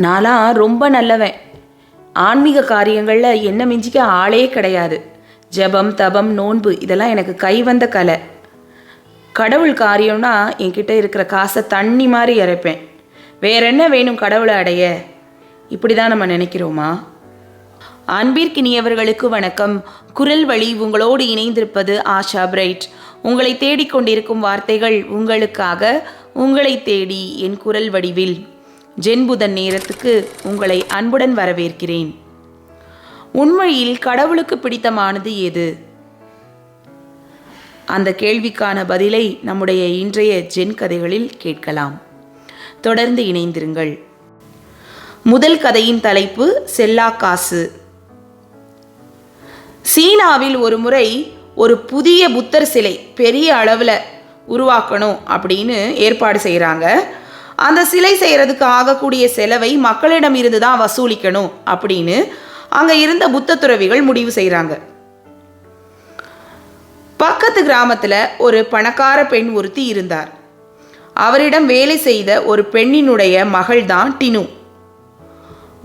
நாலாம் ரொம்ப நல்லவன். ஆன்மீக காரியங்களில் என்ன மிஞ்சிக்க ஆளே கிடையாது. ஜெபம் தபம் நோன்பு இதெல்லாம் எனக்கு கைவந்த கலை. கடவுள் காரியம்னா என்கிட்ட இருக்கிற காசை தண்ணி மாதிரி இறைப்பேன். வேற என்ன வேணும் கடவுளை அடைய? இப்படி தான் நம்ம நினைக்கிறோமா? அன்பிற்கினியவர்களுக்கு வணக்கம். குரல் வழி உங்களோடு இணைந்திருப்பது ஆஷா பிரைட். உங்களை தேடிக்கொண்டிருக்கும் வார்த்தைகள் உங்களுக்காக. உங்களை தேடி என் குரல் வடிவில். ஜென்புதன் நேரத்துக்கு உங்களை அன்புடன் வரவேற்கிறேன். உண்மையில் கடவுளுக்கு பிடித்தமானது எது அந்த கேள்விக்கான பதிலை நம்முடைய இன்றைய ஜென் கதைகளில் கேட்கலாம். தொடர்ந்து இணைந்திருங்கள். முதல் கதையின் தலைப்பு செல்லா காசு. சீனாவில் ஒரு முறை ஒரு புதிய புத்தர் சிலை பெரிய அளவில் உருவாக்கணும் அப்படின்னு ஏற்பாடு செய்கிறாங்க அந்த சிலை செய்கிறதுக்கு ஆகக்கூடிய செலவை மக்களிடம் இருந்து தான் வசூலிக்கணும் அப்படின்னு அங்கே இருந்த புத்த துறவிகள் முடிவு செய்கிறாங்க பக்கத்து கிராமத்தில் ஒரு பணக்கார பெண் ஒருத்தி இருந்தார். அவரிடம் வேலை செய்த ஒரு பெண்ணினுடைய மகள்தான் டினு.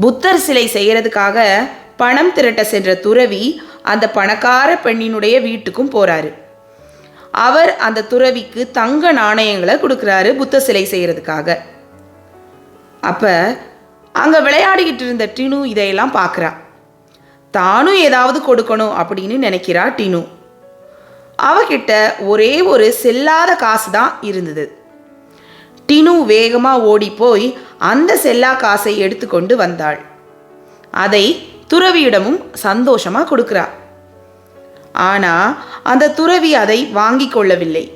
புத்தர் சிலை செய்கிறதுக்காக பணம் திரட்ட சென்ற துறவி அந்த பணக்கார பெண்ணினுடைய வீட்டுக்கும் போறாரு. அவர் அந்த துறவிக்கு தங்க நாணயங்களை கொடுக்குறாரு புத்த சிலை செய்கிறதுக்காக அப்போ அங்கே விளையாடிக்கிட்டு இருந்த டினு இதையெல்லாம் பார்க்குறா தானும் ஏதாவது கொடுக்கணும் அப்படின்னு நினைக்கிறா டினு. அவகிட்ட ஒரே ஒரு செல்லாத காசு தான் இருந்தது. டினு வேகமாக ஓடி போய் அந்த செல்லா காசை எடுத்துக்கொண்டு வந்தாள். அதை துறவியிடமும் சந்தோஷமாக கொடுக்குறா. ஆனால் அந்த துறவி அதை வாங்கி கொள்ளவில்லை.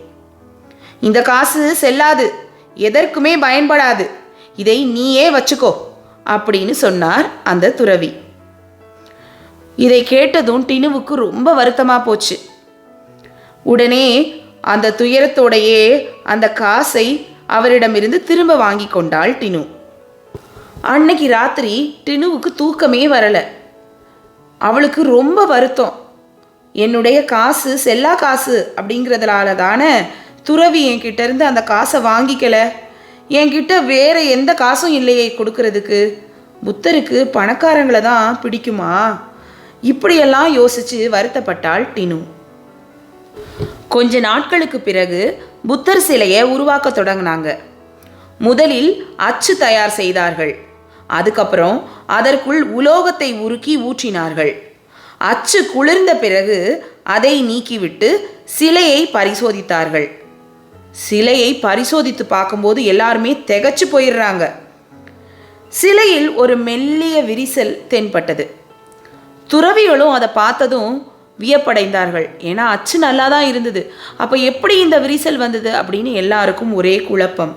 இந்த காசு செல்லாது எதற்குமே பயன்படாது இதை நீயே வச்சுக்கோ அப்படின்னு சொன்னார் அந்த துறவி. இதை கேட்டதும் டினுவுக்கு ரொம்ப வருத்தமாக போச்சு. உடனே அந்த துயரத்தோடையே அந்த காசை அவரிடமிருந்து திரும்ப வாங்கி கொண்டாள் டினு. அன்னைக்கு ராத்திரி டினுவுக்கு தூக்கமே வரல. அவளுக்கு ரொம்ப வருத்தம். என்னுடைய காசு செல்லா காசு அப்படிங்கிறதுனால தானே துறவி என்கிட்ட இருந்து அந்த காசை வாங்கிக்கல? என்கிட்ட வேற எந்த காசும் இல்லையே கொடுக்கறதுக்கு? புத்தருக்கு பணக்காரங்களை தான் பிடிக்குமா? இப்படியெல்லாம் யோசிச்சு வருத்தப்பட்டாள் டினு. கொஞ்ச நாட்களுக்கு பிறகு புத்தர் சிலையை உருவாக்க தொடங்கினாங்க. முதலில் அச்சு தயார் செய்தார்கள். அதுக்கப்புறம் அதற்குள் உலோகத்தை உருக்கி ஊற்றினார்கள். அச்சு குளிர்ந்த பிறகு அதை நீக்கிவிட்டு சிலையை பரிசோதித்தார்கள். சிலையை பரிசோதித்து பார்க்கும்போது எல்லாருமே திகச்சு போயிடுறாங்க. சிலையில் ஒரு மெல்லிய விரிசல் தென்பட்டது. துறவிகளும் அதை பார்த்ததும் வியப்படைந்தார்கள். ஏன்னா அச்சு நல்லா தான் இருந்தது. அப்போ எப்படி இந்த விரிசல் வந்தது அப்படின்னு எல்லாருக்கும் ஒரே குழப்பம்.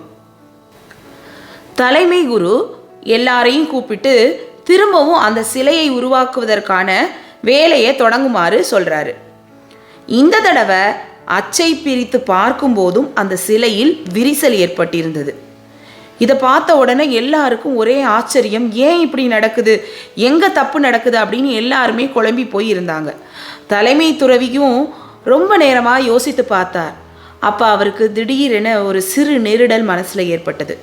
தலைமை குரு எல்லாரையும் கூப்பிட்டு திரும்பவும் அந்த சிலையை உருவாக்குவதற்கான வேலையை தொடங்குமாறு சொல்றாரு. இந்த தடவை அச்சை பிரித்து பார்க்கும்போதும் அந்த சிலையில் விரிசல் ஏற்பட்டிருந்தது. இதை பார்த்த உடனே எல்லாருக்கும் ஒரே ஆச்சரியம் ஏன் இப்படி நடக்குது? எங்கே தப்பு நடக்குது? அப்படின்னு எல்லாருமே குழம்பி போய் இருந்தாங்க. தலைமை துறவியும் ரொம்ப நேரமாக யோசித்து பார்த்தார். அப்போ அவருக்கு திடீரென ஒரு சிறு நெருடல் மனசில் ஏற்பட்டது.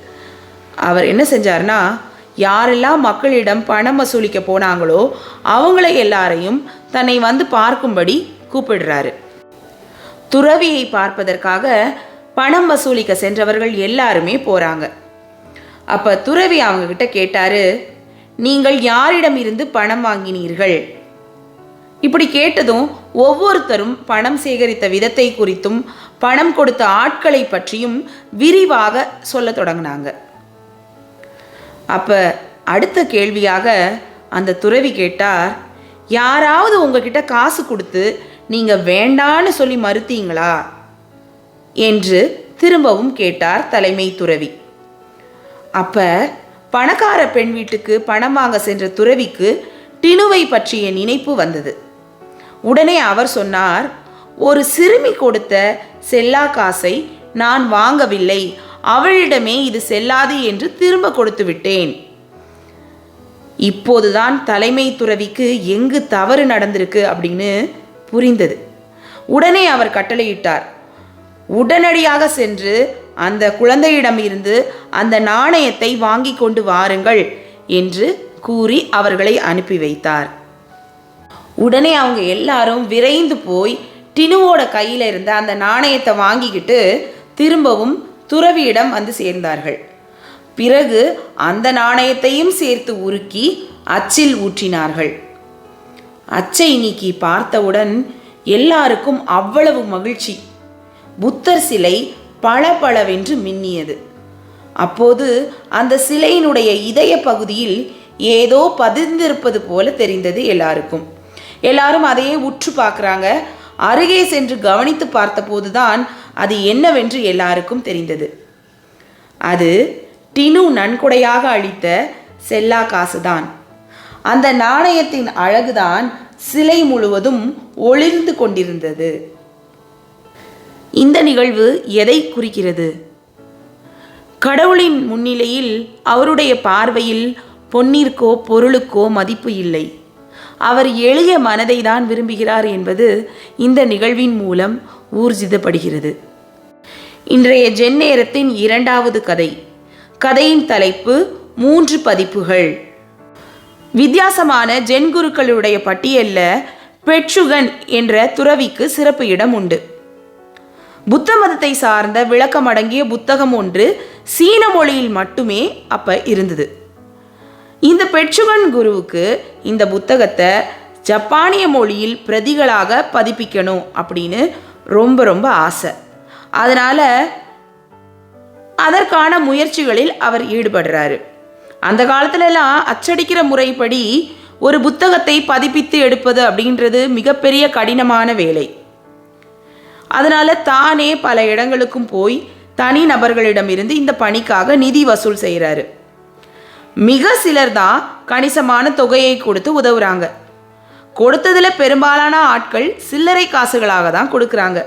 அவர் என்ன செஞ்சார்னா யாரெல்லாம் மக்களிடம் பணம் வசூலிக்க போனாங்களோ அவங்கள எல்லாரையும் தன்னை வந்து பார்க்கும்படி கூப்பிடுறாரு. துறவியை பார்ப்பதற்காக பணம் வசூலிக்க சென்றவர்கள் எல்லாருமே போகிறாங்க அப்போ துறவி அவங்க கிட்ட கேட்டாரு நீங்கள் யாரிடம் இருந்து பணம் வாங்கினீர்கள்? இப்படி கேட்டதும் ஒவ்வொருத்தரும் பணம் சேகரித்த விதத்தை குறித்தும் பணம் கொடுத்த ஆட்களை பற்றியும் விரிவாக சொல்ல தொடங்கினாங்க. அப்போ அடுத்த கேள்வியாக அந்த துறவி கேட்டார் யாராவது உங்ககிட்ட காசு கொடுத்து நீங்கள் வேண்டான்னு சொல்லி மறுத்தீங்களா? என்று திரும்பவும் கேட்டார் தலைமை துறவி. அப்ப பணக்கார பெண் வீட்டுக்கு பணம் வாங்க சென்ற துறவிக்கு டினுவை பற்றிய நினைப்பு வந்தது. உடனே அவர் சொன்னார் ஒரு சிறுமி கொடுத்த செல்லா காசை நான் வாங்கவில்லை அவளிடமே இது செல்லாது என்று திரும்ப கொடுத்து விட்டேன். இப்போதுதான் தலைமை துறவிக்கு எங்கு தவறு நடந்திருக்கு அப்படின்னு புரிந்தது. உடனே அவர் கட்டளையிட்டார். உடனடியாக சென்று அந்த குழந்தையிடம் இருந்து அந்த நாணயத்தை வாங்கி கொண்டு வாருங்கள் என்று கூறி அவர்களை அனுப்பி வைத்தார். உடனே அவங்க எல்லாரும் விரைந்து போய் டினுவோட கையில் இருந்த அந்த நாணயத்தை வாங்கிக்கிட்டு திரும்பவும் துறவியிடம் வந்து சேர்ந்தார்கள். பிறகு அந்த நாணயத்தையும் சேர்த்து உருக்கி அச்சில் ஊற்றினார்கள். அச்சை நீக்கி பார்த்தவுடன் எல்லாருக்கும் அவ்வளவு மகிழ்ச்சி. புத்தர் சிலை பளபளவென்று மின்னியது. அப்போது அந்த சிலையினுடைய இதய பகுதியில் ஏதோ பதிந்திருப்பது போல தெரிந்தது எல்லாருக்கும். எல்லாரும் அதையே உற்று பார்க்குறாங்க. அருகே சென்று கவனித்து பார்த்தபோதுதான் அது என்னவென்று எல்லாருக்கும் தெரிந்தது. அது டினு நன்கொடையாக அளித்த செல்லா காசுதான். அந்த நாணயத்தின் அழகுதான் சிலை முழுவதும் ஒளிர்ந்து கொண்டிருந்தது. இந்த நிகழ்வு எதை குறிக்கிறது? கடவுளின் முன்னிலையில் அவருடைய பார்வையில் பொன்னிற்கோ பொருளுக்கோ மதிப்பு இல்லை. அவர் எளிய மனதை தான் விரும்புகிறார் என்பது இந்த நிகழ்வின் மூலம் ஊர்ஜிதப்படுகிறது. இன்றைய ஜென் நேரத்தின் இரண்டாவது கதை. கதையின் தலைப்பு மூன்று பதிப்புகள். வித்தியாசமான ஜென் குருக்களுடைய பட்டியல்ல பெட்சுகன் என்ற துறவிக்கு சிறப்பு இடம் உண்டு. புத்த மதத்தை சார்ந்த விளக்கம் அடங்கிய புத்தகம் ஒன்று சீன மொழியில் மட்டுமே அப்ப இருந்தது. இந்த பெட்சுகன் குருவுக்கு இந்த புத்தகத்தை ஜப்பானிய மொழியில் பிரதிகளாக பதிப்பிக்கணும் அப்படின்னு ரொம்ப ரொம்ப ஆசை. அதனால் அதற்கான முயற்சிகளில் அவர் ஈடுபடுறாரு. அந்த காலத்துலலாம் அச்சடிக்கிற முறைப்படி ஒரு புத்தகத்தை பதிப்பித்து எடுப்பது அப்படின்றது மிகப்பெரிய கடினமான வேலை. அதனால தானே பல இடங்களுக்கும் போய் தனி நபர்களிடமிருந்து இந்த பணிக்காக நிதி வசூல் செய்கிறாரு மிக சிலர் தான் கணிசமான தொகையை கொடுத்து உதவுறாங்க. கொடுத்ததில் பெரும்பாலான ஆட்கள் சில்லறை காசுகளாக தான் கொடுக்குறாங்க.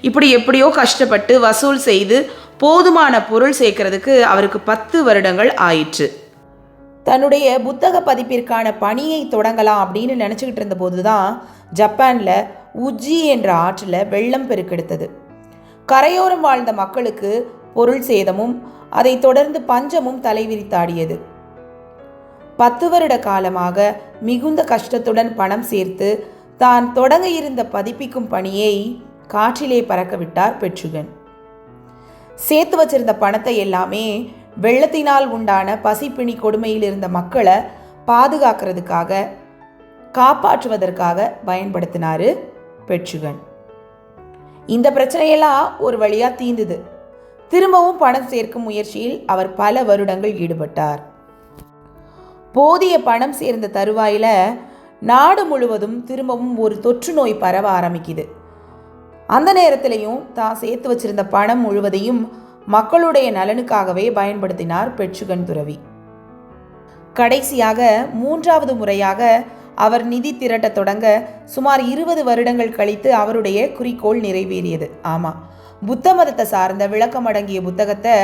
இப்படி எப்படியோ கஷ்டப்பட்டு வசூல் செய்து போதுமான பொருள் சேர்க்கறதுக்கு அவருக்கு பத்து வருடங்கள் ஆயிற்று. தன்னுடைய புத்தக பதிப்பிற்கான பணியை தொடங்கலாம் அப்படின்னு நினச்சிக்கிட்டு இருந்தபோது தான் ஜப்பானில் உஜ்ஜி என்ற ஆற்றில் வெள்ளம் பெருக்கெடுத்தது. கரையோரம் வாழ்ந்த மக்களுக்கு பொருள் சேதமும் அதைத் தொடர்ந்து பஞ்சமும் தலைவிரித்தாடியது. பத்து வருட காலமாக மிகுந்த கஷ்டத்துடன் பணம் சேர்த்து தான் தொடங்க இருந்த பதிப்பிக்கும் பணியை காற்றிலே பறக்க விட்டார் பெற்றுகன். சேர்த்து வச்சிருந்த பணத்தை எல்லாமே வெள்ளத்தினால் உண்டான பசிப்பிணி கொடுமையில் இருந்த மக்களை பாதுகாக்கிறதுக்காக காப்பாற்றுவதற்காக பயன்படுத்தினாரு பெற்றுகன். இந்த பிரச்சனையெல்லாம் ஒரு வழியாக தீந்துது. திரும்பவும் பணம் சேர்க்கும் முயற்சியில் அவர் பல வருடங்கள் ஈடுபட்டார். போதிய பணம் சேர்ந்த தருவாயில் நாடு முழுவதும் திரும்பவும் ஒரு தொற்று நோய் பரவ ஆரம்பிக்குது. அந்த நேரத்திலையும் தான் சேர்த்து வச்சிருந்த பணம் முழுவதையும் மக்களுடைய நலனுக்காகவே பயன்படுத்தினார் பெட்சுகன் துறவி. கடைசியாக மூன்றாவது முறையாக அவர் நிதி திரட்ட தொடங்க சுமார் இருபது வருடங்கள் கழித்து அவருடைய குறிக்கோள் நிறைவேறியது. ஆமாம் புத்த மதத்தை சார்ந்த விளக்கம் அடங்கிய புத்தகத்தை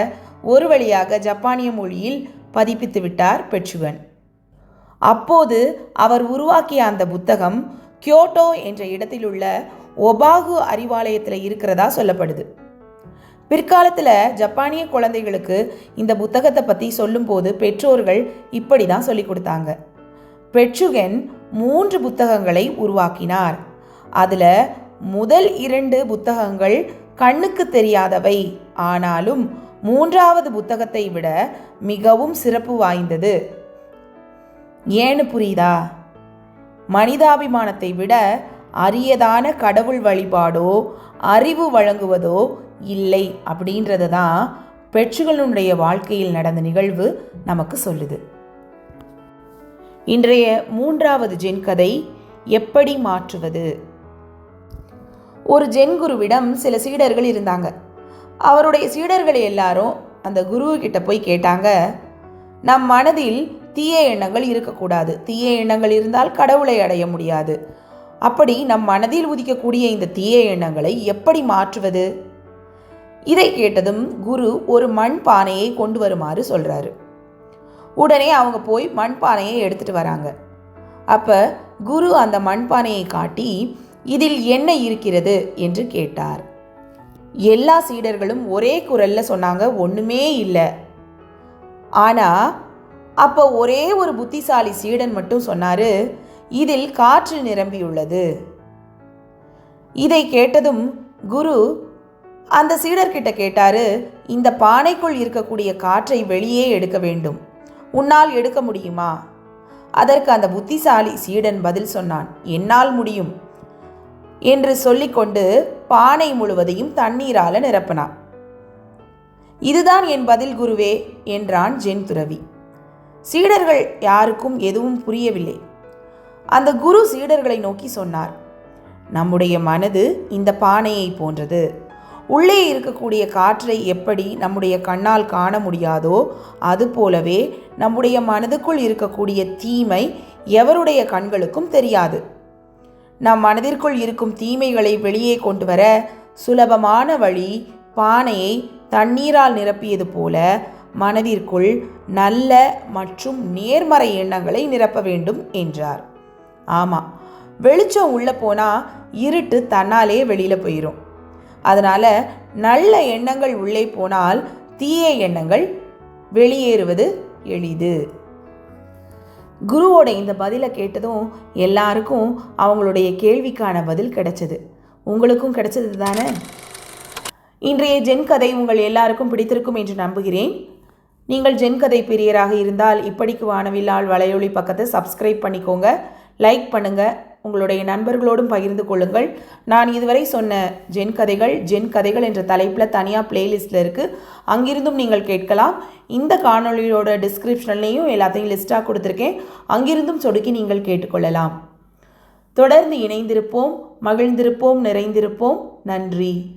ஒரு வழியாக ஜப்பானிய மொழியில் பதிப்பித்து விட்டார் பெட்சுகன் அப்போது அவர் உருவாக்கிய அந்த புத்தகம் கியோட்டோ என்ற இடத்தில் உள்ள ஒபாகு அறிவாலயத்தில் இருக்கிறதா சொல்லப்படுது. பிற்காலத்தில் ஜப்பானிய குழந்தைகளுக்கு இந்த புத்தகத்தை பற்றி சொல்லும்போது பெற்றோர்கள் இப்படி தான் சொல்லி கொடுத்தாங்க. பெட்சுகன் மூன்று புத்தகங்களை உருவாக்கினார். அதில் முதல் இரண்டு புத்தகங்கள் கண்ணுக்கு தெரியாதவை ஆனாலும் மூன்றாவது புத்தகத்தை விட மிகவும் சிறப்பு வாய்ந்தது. ஏன்னு புரியுதா? மனிதாபிமானத்தை விட அரியதான கடவுள் வழிபாடோ அறிவு வழங்குவதோ இல்லை அப்படின்றது தான் பெற்றுகளுடைய வாழ்க்கையில் நடந்த நிகழ்வு நமக்கு சொல்லுது. இன்றைய மூன்றாவது ஜென் கதை எப்படி மாற்றுவது? ஒரு ஜென் குருவிடம் சில சீடர்கள் இருந்தாங்க. அவருடைய சீடர்கள் எல்லாரும் அந்த குருவுக்கிட்ட போய் கேட்டாங்க நம் மனதில் தீய எண்ணங்கள் இருக்கக்கூடாது. தீய எண்ணங்கள் இருந்தால் கடவுளை அடைய முடியாது. அப்படி நம் மனதில் உதிக்கக்கூடிய இந்த தீய எண்ணங்களை எப்படி மாற்றுவது? இதை கேட்டதும் குரு ஒரு மண் பானையை கொண்டு வருமாறு சொல்கிறாரு உடனே அவங்க போய் மண்பானையை எடுத்துட்டு வராங்க. அப்போ குரு அந்த மண்பானையை காட்டி இதில் என்ன இருக்கிறது? என்று கேட்டார். எல்லா சீடர்களும் ஒரே குரல்ல சொன்னாங்க ஒன்றுமே இல்லை. ஆனால் அப்போ ஒரே ஒரு புத்திசாலி சீடன் மட்டும் சொன்னார் இதில் காற்று நிரம்பியுள்ளது. இதை கேட்டதும் குரு அந்த சீடர்கிட்ட கேட்டாரு இந்த பானைக்குள் இருக்கக்கூடிய காற்றை வெளியே எடுக்க வேண்டும். உன்னால் எடுக்க முடியுமா? அதற்கு அந்த புத்திசாலி சீடன் பதில் சொன்னான் என்னால் முடியும் என்று சொல்லிக்கொண்டு பானை முழுவதையும் தண்ணீரால நிரப்பினான். இதுதான் என் பதில் குருவே என்றான் ஜென் துறவி. சீடர்கள் யாருக்கும் எதுவும் புரியவில்லை. அந்த குரு சீடர்களை நோக்கி சொன்னார் நம்முடைய மனது இந்த பானையை போன்றது. உள்ளே இருக்கக்கூடிய காற்றை எப்படி நம்முடைய கண்ணால் காண முடியாதோ அதுபோலவே நம்முடைய மனதுக்குள் இருக்கக்கூடிய தீமை எவருடைய கண்களுக்கும் தெரியாது. நம் மனதிற்குள் இருக்கும் தீமைகளை வெளியே கொண்டு வர சுலபமான வழி பானையை தண்ணீரால் நிரப்பியது போல மனதிற்குள் நல்ல மற்றும் நேர்மறை எண்ணங்களை நிரப்ப வேண்டும் என்றார். ஆமாம் வெளிச்சம் உள்ளே போனால் இருட்டு தன்னாலே வெளியில் போயிடும் அதனால் நல்ல எண்ணங்கள் உள்ளே போனால் தீய எண்ணங்கள் வெளியேறுவது எளிது. குருவோட இந்த பதிலை கேட்டதும் எல்லாருக்கும் அவங்களுடைய கேள்விக்கான பதில் கிடைச்சது. உங்களுக்கும் கிடைச்சது தானே? இன்றைய ஜென் கதை உங்கள் எல்லாருக்கும் பிடித்திருக்கும் என்று நம்புகிறேன். நீங்கள் ஜென் கதை பிரியராக இருந்தால் இப்படிக்கு வானவில்லால் வலையொலி பக்கத்தை சப்ஸ்கிரைப் பண்ணிக்கோங்க. லைக் பண்ணுங்கள் உங்களுடைய நண்பர்களோடும் பகிர்ந்து கொள்ளுங்கள். நான் இதுவரை சொன்ன ஜென் கதைகள் ஜென் கதைகள் என்ற தலைப்பில் தனியாக பிளேலிஸ்ட்டில் இருக்குது அங்கிருந்தும் நீங்கள் கேட்கலாம். இந்த காணொளியோட டிஸ்கிரிப்ஷன்லேயும் எல்லாத்தையும் லிஸ்ட்டாக கொடுத்துருக்கேன். அங்கிருந்தும் சொடுக்கி நீங்கள் கேட்டுக்கொள்ளலாம். தொடர்ந்து இணைந்திருப்போம் மகிழ்ந்திருப்போம் நிறைந்திருப்போம். நன்றி.